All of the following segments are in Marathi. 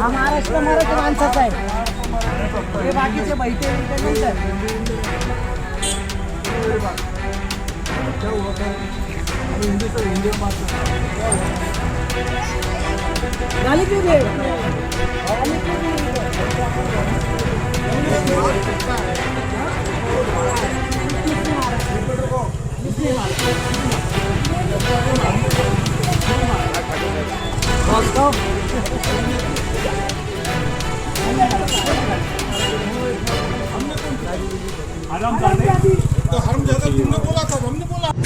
हा महाराष्ट्र मराठी माणसाचा आहे. हे बाकीचे बैठे झाली की वेळ झाली की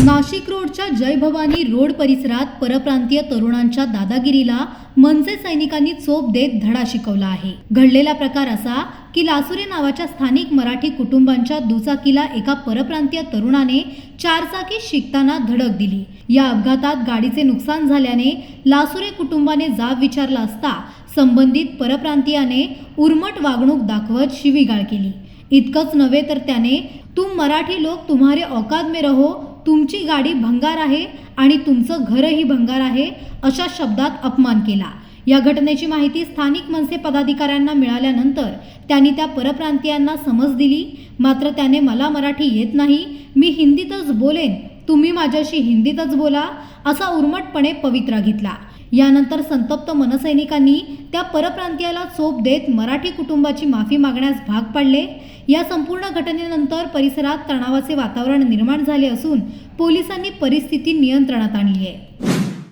नाशिक रोडच्या जय भवानी रोड परिसरात परप्रांतीय तरुणांच्या दादागिरीला मनसे सैनिकांनी चोप देत धडा शिकवला आहे. घडलेला प्रकार असा की लासुरे नावाच्या स्थानिक मराठी कुटुंबांच्या दुचाकीला एका परप्रांतीय तरुणाने चारचाकी शिकताना धडक दिली. या अपघातात गाडीचे नुकसान झाल्याने लासुरे कुटुंबाने जाब विचारला असता संबंधित परप्रांतीयाने उर्मट वागणूक दाखवत शिवीगाळ केली. इतकंच नव्हे तर त्याने तुम मराठी लोक तुम्हारे औकाद में रहो तुमची गाडी भंगार आहे आणि तुमचं घरही भंगार आहे अशा शब्दात अपमान केला. या घटनेची माहिती स्थानिक मनसे पदाधिकाऱ्यांना मिळाल्यानंतर त्यांनी त्या परप्रांतीयांना समज दिली. मात्र त्याने मला मराठी येत नाही मी हिंदीतच बोलेन तुम्ही माझ्याशी हिंदीतच बोला असा उर्मटपणे पवित्रा घेतला. यानंतर संतप्त मनसैनिकांनी त्या परप्रांतीयाला चोप देत मराठी कुटुंबाची माफी मागण्यास भाग पाडले. या संपूर्ण घटनेनंतर परिसरात तणावाचे वातावरण निर्माण झाले असून पोलिसांनी परिस्थिती नियंत्रणात आणली आहे.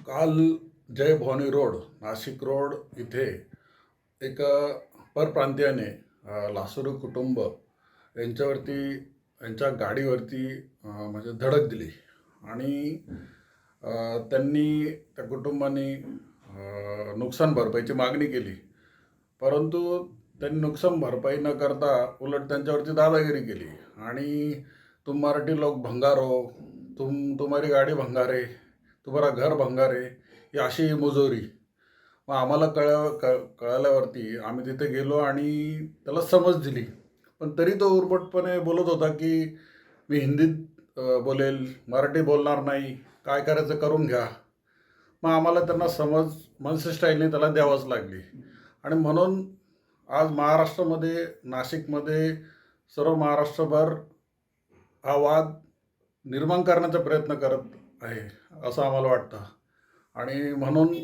काल जय भवानी रोड नाशिक रोड इथे एक परप्रांतीयाने लासुरू कुटुंब यांच्यावरती यांच्या गाडीवरती म्हणजे धडक दिली. आणि त्यांनी त्या कुटुंबाने नुकसान भरपाईची मागणी केली. परंतु त्यांनी नुकसान भरपाई न करता उलट त्यांच्यावरती दादागिरी केली. आणि तुम मराठी लोक भंगार हो तुम तुम्हारी गाडी भंगारे तुम्हाला घर भंगारे ही अशी मुजोरी. मग आम्हाला कळ कळाल्यावरती कळल्यावरती आम्ही तिथे गेलो आणि त्याला समज दिली. पण तरी तो उर्बटपणे बोलत होता की मी हिंदीत बोलेल मराठी बोलणार नाही काय करायचं करून घ्या. मग आम्हाला त्यांना समज मनसे स्टाईलने त्याला द्यावंच लागली. आणि म्हणून आज महाराष्ट्रामध्ये नाशिकमध्ये सर्व महाराष्ट्रभर हा वाद निर्माण करण्याचा प्रयत्न करत आहे असं आम्हाला वाटतं. आणि म्हणून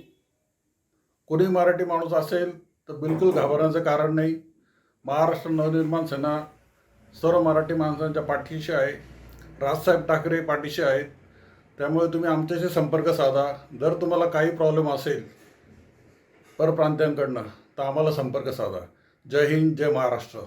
कोणी मराठी माणूस असेल तर बिलकुल घाबरण्याचं कारण नाही. महाराष्ट्र नवनिर्माण सेना सर्व मराठी माणसांच्या पाठीशी आहे. राजसाहेब ठाकरे पाठीशी आहेत. त्यामुळे तुम्ही आमच्याशी संपर्क साधा. जर तुम्हाला काही प्रॉब्लेम असेल परप्रांत्यांकडनं तर आम्हाला संपर्क साधा. जय हिंद जय महाराष्ट्र.